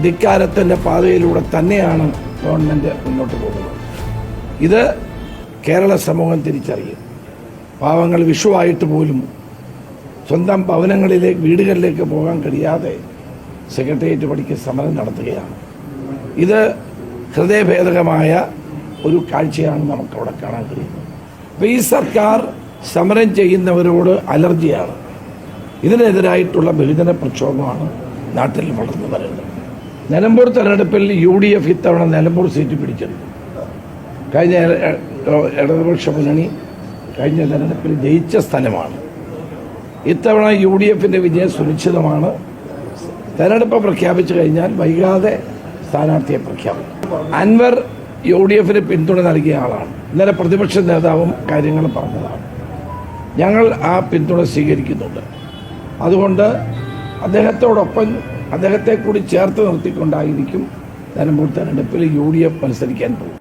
ധിക്കാരത്തിന്റെ പാതയിലൂടെ തന്നെയാണ് ഗവൺമെന്റ് മുന്നോട്ട് പോകുന്നത്. ഇത് കേരള സമൂഹം തിരിച്ചറിയും. പാവങ്ങൾ വിഷുവായിട്ട് പോലും സ്വന്തം ഭവനങ്ങളിലേക്ക് വീടുകളിലേക്ക് പോകാൻ കഴിയാതെ സെക്രട്ടേറിയറ്റ് പടിക്ക് സമരം നടത്തുകയാണ്. ഇത് ഹൃദയഭേദകമായ ഒരു കാഴ്ചയാണ് നമുക്കവിടെ കാണാൻ കഴിയുന്നത്. അപ്പോൾ ഈ സർക്കാർ സമരം ചെയ്യുന്നവരോട് അലർജിയാണ്. ഇതിനെതിരായിട്ടുള്ള ബഹുജന പ്രക്ഷോഭമാണ് നാട്ടിൽ വളർന്നു വരുന്നത്. നിലമ്പൂർ തെരഞ്ഞെടുപ്പിൽ യു ഡി എഫ് ഇത്തവണ നിലമ്പൂർ സീറ്റ് പിടിച്ചെടുത്തു കഴിഞ്ഞ ഇടതുപക്ഷ മുന്നണി കഴിഞ്ഞ തെരഞ്ഞെടുപ്പിൽ ജയിച്ച സ്ഥലമാണ്. ഇത്തവണ യു ഡി എഫിന്റെ വിജയം സുനിശ്ചിതമാണ് തെരഞ്ഞെടുപ്പ് പ്രഖ്യാപിച്ചു കഴിഞ്ഞാൽ വൈകാതെ സ്ഥാനാർത്ഥിയെ പ്രഖ്യാപിക്കും. അൻവർ യു ഡി എഫിന് പിന്തുണ നൽകിയ ആളാണ്. ഇന്നലെ പ്രതിപക്ഷ നേതാവും കാര്യങ്ങൾ പറഞ്ഞതാണ്. ഞങ്ങൾ ആ പിന്തുണ സ്വീകരിക്കുന്നുണ്ട്. അതുകൊണ്ട് അദ്ദേഹത്തോടൊപ്പം അദ്ദേഹത്തെ കൂടി ചേർത്ത് നിർത്തിക്കൊണ്ടായിരിക്കും ധനമൂർത്തൻ തെരഞ്ഞെടുപ്പിൽ യു ഡി എഫ് മത്സരിക്കാൻ പോകും